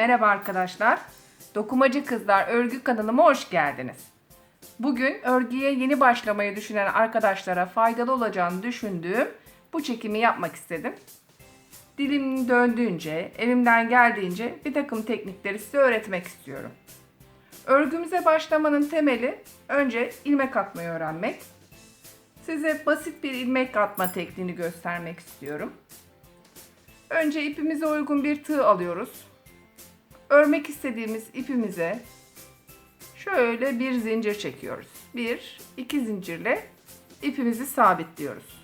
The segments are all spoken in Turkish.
Merhaba arkadaşlar. Dokumacı Kızlar Örgü kanalıma hoş geldiniz. Bugün örgüye yeni başlamayı düşünen arkadaşlara faydalı olacağını düşündüğüm bu çekimi yapmak istedim. Dilim döndüğünce, elimden geldiğince bir takım teknikleri size öğretmek istiyorum. Örgümüze başlamanın temeli önce ilmek atmayı öğrenmek. Size basit bir ilmek atma tekniğini göstermek istiyorum. Önce ipimize uygun bir tığ alıyoruz. Örmek istediğimiz ipimize şöyle bir zincir çekiyoruz. Bir, iki zincirle ipimizi sabitliyoruz.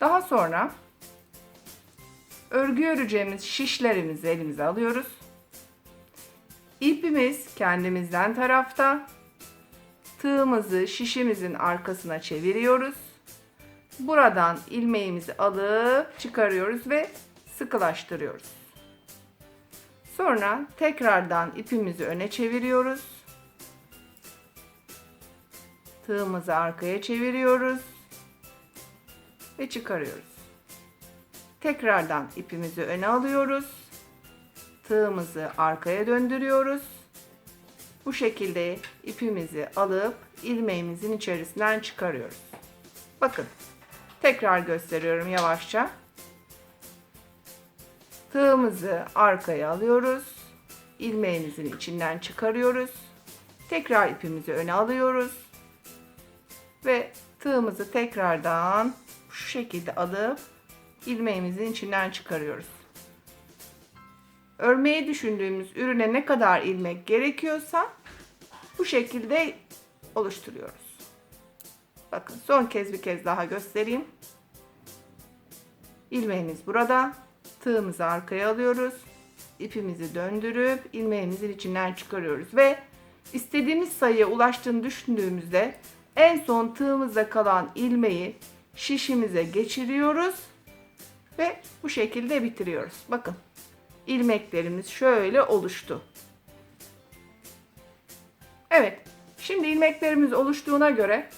Daha sonra örgü öreceğimiz şişlerimizi elimize alıyoruz. İpimiz kendimizden tarafta. Tığımızı şişimizin arkasına çeviriyoruz. Buradan ilmeğimizi alıp çıkarıyoruz ve sıkılaştırıyoruz. Sonra tekrardan ipimizi öne çeviriyoruz. Tığımızı arkaya çeviriyoruz ve çıkarıyoruz. Tekrardan ipimizi öne alıyoruz. Tığımızı arkaya döndürüyoruz. Bu şekilde ipimizi alıp ilmeğimizin içerisinden çıkarıyoruz. Bakın tekrar gösteriyorum yavaşça. Tığımızı arkaya alıyoruz. ilmeğimizin içinden çıkarıyoruz. Tekrar ipimizi öne alıyoruz. Ve tığımızı tekrardan şu şekilde alıp ilmeğimizin içinden çıkarıyoruz. Örmeyi düşündüğümüz ürüne ne kadar ilmek gerekiyorsa bu şekilde oluşturuyoruz. Bakın son kez bir kez daha göstereyim. İlmeğimiz burada. Tığımızı arkaya alıyoruz. İpimizi döndürüp ilmeğimizin içinden çıkarıyoruz ve istediğimiz sayıya ulaştığını düşündüğümüzde en son tığımızda kalan ilmeği şişimize geçiriyoruz ve bu şekilde bitiriyoruz. Bakın ilmeklerimiz şöyle oluştu. Evet, şimdi ilmeklerimiz oluştuğuna göre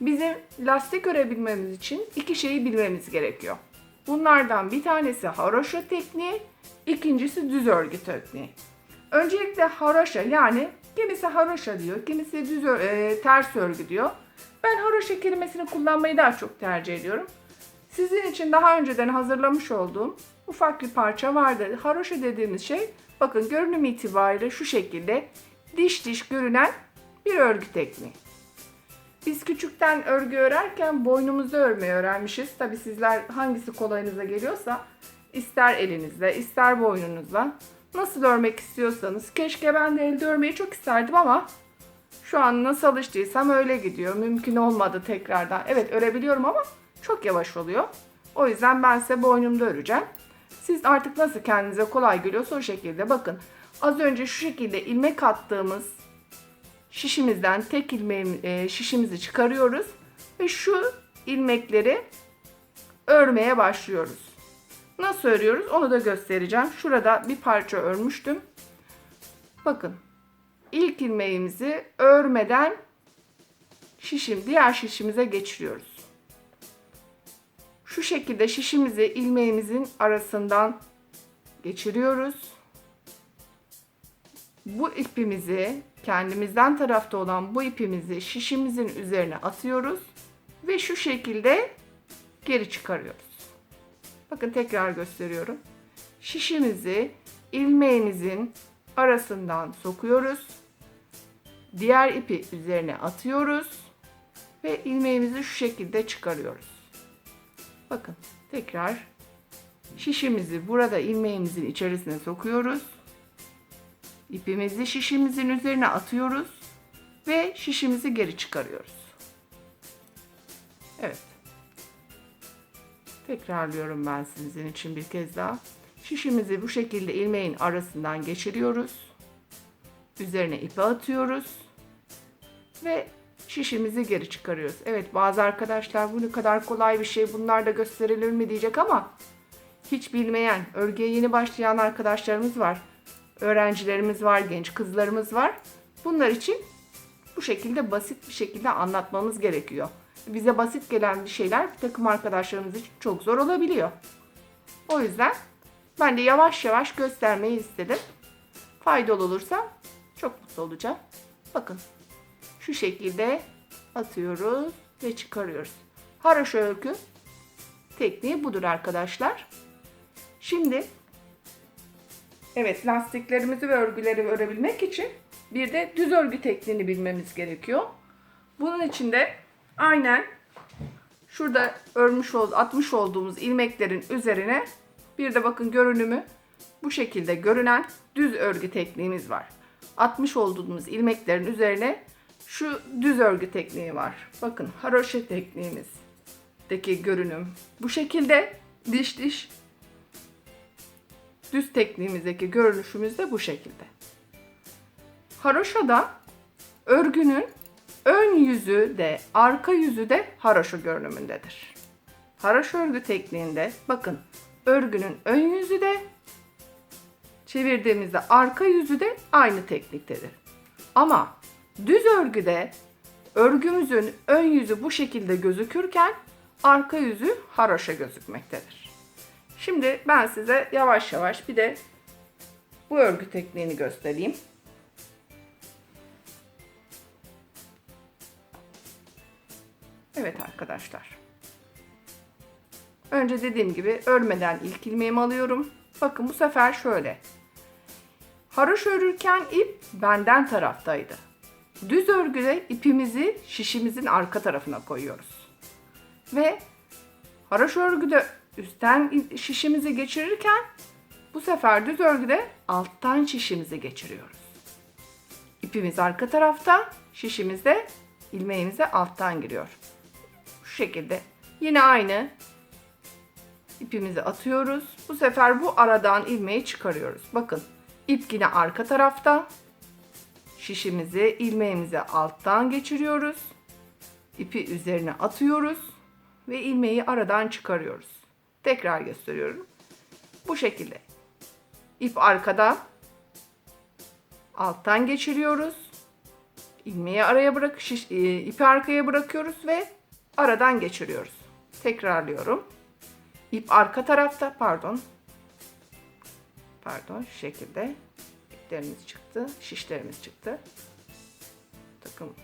bizim lastik örebilmemiz için iki şeyi bilmemiz gerekiyor. Bunlardan bir tanesi haroşa tekniği, ikincisi düz örgü tekniği. Öncelikle haroşa yani kimisi haroşa diyor, kimisi düz e, ters örgü diyor. Ben haroşa kelimesini kullanmayı daha çok tercih ediyorum. Sizin için daha önceden hazırlamış olduğum ufak bir parça vardı. Haroşa dediğimiz şey bakın görünüm itibariyle şu şekilde diş diş görünen bir örgü tekniği. Biz küçükten örgü örerken boynumuzda örmeyi öğrenmişiz. Tabi sizler hangisi kolayınıza geliyorsa ister elinizle ister boynunuzla nasıl örmek istiyorsanız keşke ben de elde örmeyi çok isterdim ama şu an nasıl alıştıysam öyle gidiyor. Mümkün olmadı tekrardan. Evet örebiliyorum ama çok yavaş oluyor. O yüzden ben size boynumda öreceğim. Siz artık nasıl kendinize kolay geliyorsa o şekilde bakın. Az önce şu şekilde ilmek attığımız şişimizden tek ilmeğim, e, şişimizi çıkarıyoruz ve şu ilmekleri örmeye başlıyoruz. Nasıl örüyoruz onu da göstereceğim. Şurada bir parça örmüştüm. Bakın ilk ilmeğimizi örmeden şişim diğer şişimize geçiriyoruz. Şu şekilde şişimizi ilmeğimizin arasından geçiriyoruz. Bu ipimizi kendimizden tarafta olan bu ipimizi şişimizin üzerine atıyoruz ve şu şekilde geri çıkarıyoruz. Bakın tekrar gösteriyorum. Şişimizi ilmeğimizin arasından sokuyoruz. Diğer ipi üzerine atıyoruz ve ilmeğimizi şu şekilde çıkarıyoruz. Bakın tekrar şişimizi burada ilmeğimizin içerisine sokuyoruz. İpimizi şişimizin üzerine atıyoruz ve şişimizi geri çıkarıyoruz. Evet. Tekrarlıyorum ben sizin için bir kez daha. Şişimizi bu şekilde ilmeğin arasından geçiriyoruz. Üzerine ipi atıyoruz ve şişimizi geri çıkarıyoruz. Evet bazı arkadaşlar bu ne kadar kolay bir şey bunlar da gösterilir mi diyecek ama hiç bilmeyen, örgüye yeni başlayan arkadaşlarımız var. Öğrencilerimiz var, genç kızlarımız var. Bunlar için bu şekilde basit bir şekilde anlatmamız gerekiyor. Bize basit gelen bir şeyler takım arkadaşlarımız için çok zor olabiliyor. O yüzden Ben de yavaş yavaş göstermeyi istedim. Faydalı olursa çok mutlu olacağım. Bakın şu şekilde atıyoruz ve çıkarıyoruz. Haroşa örgü tekniği budur arkadaşlar. Şimdi evet lastiklerimizi ve örgüleri örebilmek için bir de düz örgü tekniğini bilmemiz gerekiyor. Bunun için de aynen şurada örmüş ol, atmış olduğumuz ilmeklerin üzerine bir de bakın görünümü bu şekilde görünen düz örgü tekniğimiz var. Atmış olduğumuz ilmeklerin üzerine şu düz örgü tekniği var. Bakın haroşa tekniğimizdeki görünüm bu şekilde diş diş düz tekniğimizdeki görünüşümüz de bu şekilde. Haroşa'da örgünün ön yüzü de arka yüzü de haroşa görünümündedir. Haroşa örgü tekniğinde bakın örgünün ön yüzü de çevirdiğimizde arka yüzü de aynı tekniktedir. Ama düz örgüde örgümüzün ön yüzü bu şekilde gözükürken arka yüzü haroşa gözükmektedir. Şimdi ben size yavaş yavaş bir de bu örgü tekniğini göstereyim. Evet arkadaşlar. Önce dediğim gibi örmeden ilk ilmeğimi alıyorum. Bakın bu sefer şöyle. Haroşa örürken ip benden taraftaydı. Düz örgüde ipimizi şişimizin arka tarafına koyuyoruz. Ve haroşa örgüde üstten şişimizi geçirirken bu sefer düz örgüde alttan şişimizi geçiriyoruz. İpimiz arka tarafta, şişimiz de ilmeğimize alttan giriyor. Şu şekilde yine aynı ipimizi atıyoruz. Bu sefer bu aradan ilmeği çıkarıyoruz. Bakın ip yine arka tarafta. Şişimizi ilmeğimize alttan geçiriyoruz. İpi üzerine atıyoruz ve ilmeği aradan çıkarıyoruz. Tekrar gösteriyorum. Bu şekilde. İp arkada. Alttan geçiriyoruz. İlmeği araya bırak, şiş, e, ipi arkaya bırakıyoruz ve aradan geçiriyoruz. Tekrarlıyorum. İp arka tarafta, pardon. Pardon, şu şekilde iplerimiz çıktı, şişlerimiz çıktı. Takım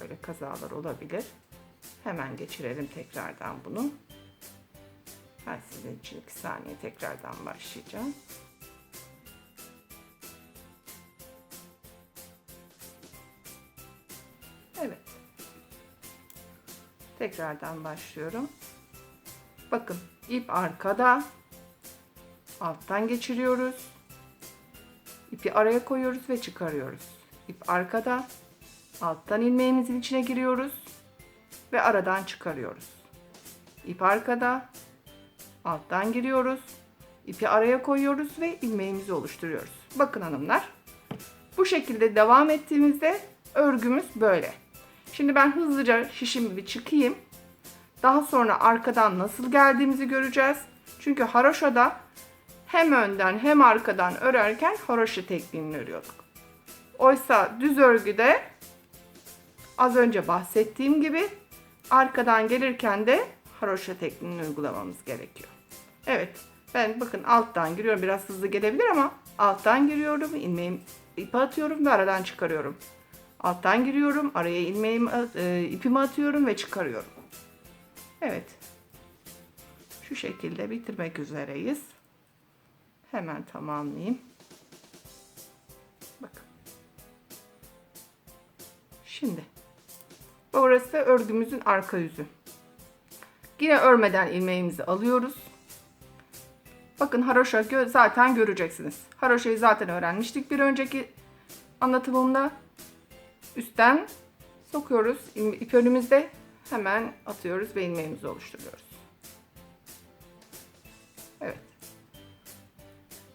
böyle kazalar olabilir. Hemen geçirelim tekrardan bunu. Ben sizin için 2 saniye tekrardan başlayacağım. Evet. Tekrardan başlıyorum. Bakın ip arkada. Alttan geçiriyoruz. İpi araya koyuyoruz ve çıkarıyoruz. İp arkada. Alttan ilmeğimizin içine giriyoruz ve aradan çıkarıyoruz. İp arkada. Alttan giriyoruz. İpi araya koyuyoruz ve ilmeğimizi oluşturuyoruz. Bakın hanımlar. Bu şekilde devam ettiğimizde örgümüz böyle. Şimdi ben hızlıca şişimi bir çıkayım. Daha sonra arkadan nasıl geldiğimizi göreceğiz. Çünkü haroşada hem önden hem arkadan örerken haroşa tekniğini örüyorduk. Oysa düz örgüde az önce bahsettiğim gibi arkadan gelirken de haroşa tekniğini uygulamamız gerekiyor. Evet ben bakın alttan giriyorum biraz hızlı gelebilir ama alttan giriyorum ilmeğimi ipi atıyorum ve aradan çıkarıyorum. Alttan giriyorum araya ilmeğimi e, ipimi atıyorum ve çıkarıyorum. Evet. Şu şekilde bitirmek üzereyiz. Hemen tamamlayayım. Bakın. Şimdi. Burası örgümüzün arka yüzü. Yine örmeden ilmeğimizi alıyoruz. Bakın haroşa gö zaten göreceksiniz. Haroşayı zaten öğrenmiştik bir önceki anlatımımda. Üstten sokuyoruz. İp önümüzde hemen atıyoruz ve ilmeğimizi oluşturuyoruz. Evet.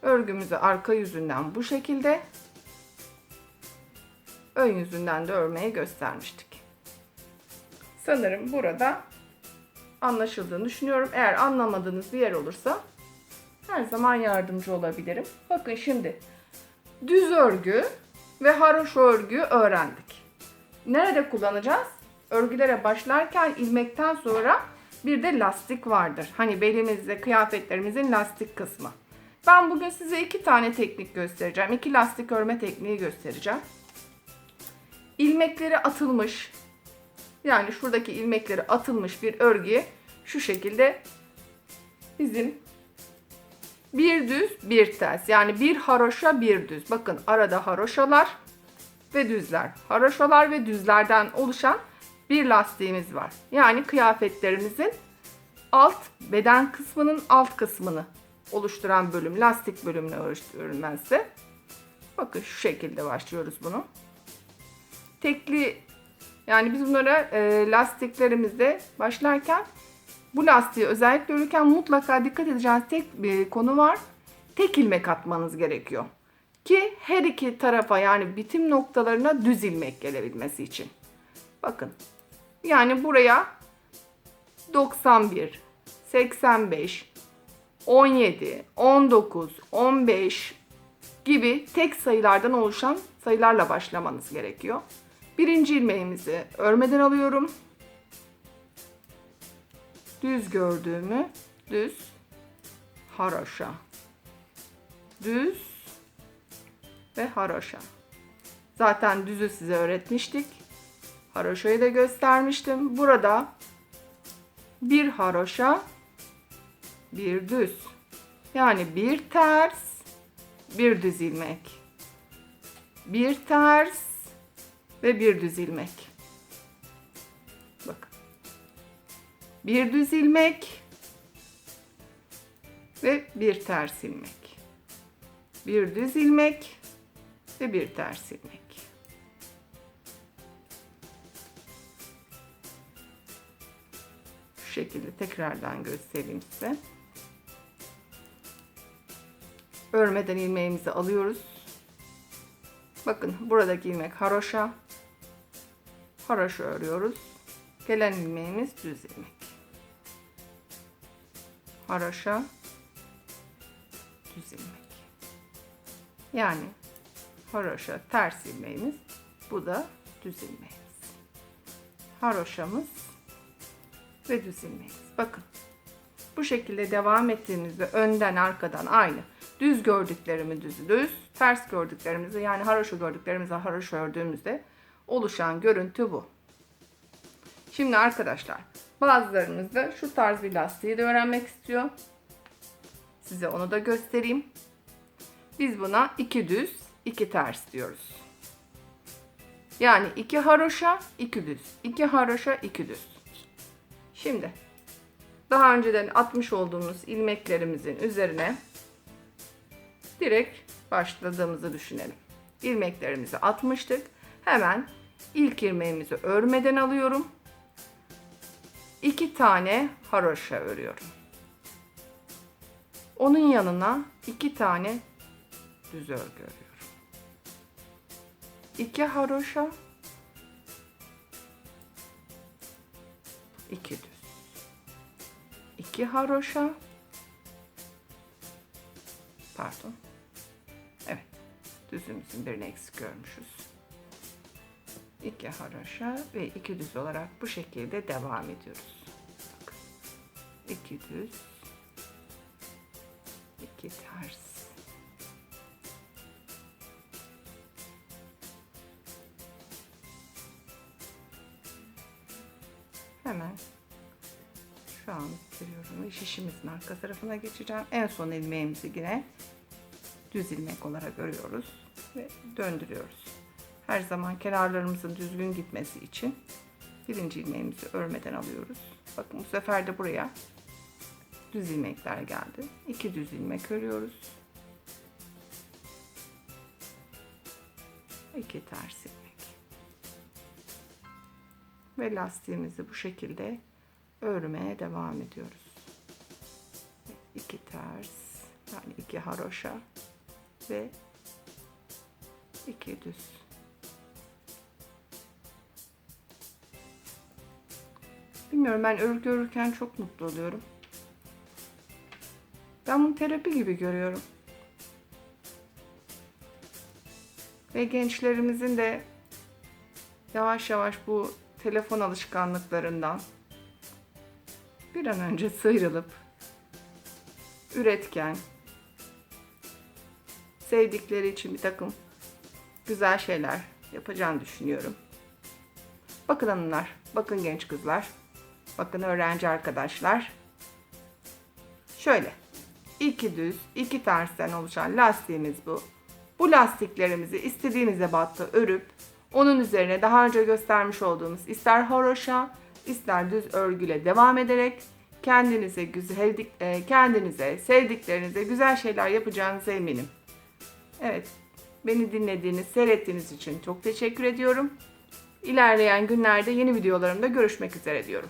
Örgümüzü arka yüzünden bu şekilde ön yüzünden de örmeye göstermiştik. Sanırım burada anlaşıldığını düşünüyorum. Eğer anlamadığınız bir yer olursa her zaman yardımcı olabilirim. Bakın şimdi düz örgü ve haroşa örgü öğrendik. Nerede kullanacağız? Örgülere başlarken ilmekten sonra bir de lastik vardır. Hani belimizde kıyafetlerimizin lastik kısmı. Ben bugün size iki tane teknik göstereceğim. İki lastik örme tekniği göstereceğim. İlmekleri atılmış, yani şuradaki ilmekleri atılmış bir örgüye şu şekilde bizim bir düz bir ters yani bir haroşa bir düz. Bakın arada haroşalar ve düzler. Haroşalar ve düzlerden oluşan bir lastiğimiz var. Yani kıyafetlerimizin alt beden kısmının alt kısmını oluşturan bölüm lastik bölümüne oluşturuyorum ben size. Bakın şu şekilde başlıyoruz bunu. Tekli yani biz bunlara e, lastiklerimizde başlarken bu lastiği özellikle örürken mutlaka dikkat edeceğiniz tek bir konu var. Tek ilmek atmanız gerekiyor. Ki her iki tarafa yani bitim noktalarına düz ilmek gelebilmesi için. Bakın. Yani buraya 91, 85, 17, 19, 15 gibi tek sayılardan oluşan sayılarla başlamanız gerekiyor. Birinci ilmeğimizi örmeden alıyorum. Düz gördüğümü düz haroşa. Düz ve haroşa. Zaten düzü size öğretmiştik. Haroşayı da göstermiştim. Burada bir haroşa, bir düz. Yani bir ters, bir düz ilmek. Bir ters ve bir düz ilmek. Bir düz ilmek ve bir ters ilmek. Bir düz ilmek ve bir ters ilmek. Şu şekilde tekrardan göstereyim size. Örmeden ilmeğimizi alıyoruz. Bakın buradaki ilmek haroşa. Haroşa örüyoruz. Gelen ilmeğimiz düz ilmek. Haroşa düz ilmek. Yani haroşa ters ilmeğimiz. Bu da düz ilmeğimiz. Haroşamız ve düz ilmeğimiz. Bakın. Bu şekilde devam ettiğimizde önden arkadan aynı. Düz gördüklerimi düz düz, ters gördüklerimizi yani haroşa gördüklerimizi haroşa ördüğümüzde oluşan görüntü bu. Şimdi arkadaşlar bazılarımız da şu tarz bir lastiği de öğrenmek istiyor. Size onu da göstereyim. Biz buna iki düz, iki ters diyoruz. Yani iki haroşa, iki düz. iki haroşa, iki düz. Şimdi daha önceden atmış olduğumuz ilmeklerimizin üzerine direkt başladığımızı düşünelim. İlmeklerimizi atmıştık. Hemen ilk ilmeğimizi örmeden alıyorum. İki tane haroşa örüyorum. Onun yanına iki tane düz örgü örüyorum. İki haroşa, iki düz. İki haroşa, pardon. Evet, düzümüzün birini eksik görmüşüz. İki haroşa ve iki düz olarak bu şekilde devam ediyoruz. Bakın. İki düz, iki ters. Hemen şu an bitiriyorum şişimizin arka tarafına geçeceğim. En son ilmeğimizi yine düz ilmek olarak örüyoruz ve döndürüyoruz. Her zaman kenarlarımızın düzgün gitmesi için birinci ilmeğimizi örmeden alıyoruz. Bakın bu sefer de buraya düz ilmekler geldi. İki düz ilmek örüyoruz. İki ters ilmek. Ve lastiğimizi bu şekilde örmeye devam ediyoruz. İki ters, yani iki haroşa ve iki düz. Bilmiyorum ben örgü örürken çok mutlu oluyorum. Ben bunu terapi gibi görüyorum. Ve gençlerimizin de yavaş yavaş bu telefon alışkanlıklarından bir an önce sıyrılıp üretken, sevdikleri için bir takım güzel şeyler yapacağını düşünüyorum. Bakın hanımlar, bakın genç kızlar, bakın öğrenci arkadaşlar. Şöyle, iki düz, iki tersten oluşan lastiğimiz bu. Bu lastiklerimizi istediğiniz ebatta örüp onun üzerine daha önce göstermiş olduğumuz ister haroşa ister düz örgüyle devam ederek kendinize güzel e, kendinize sevdiklerinize güzel şeyler yapacağınıza eminim. Evet. Beni dinlediğiniz, seyrettiğiniz için çok teşekkür ediyorum. İlerleyen günlerde yeni videolarımda görüşmek üzere diyorum.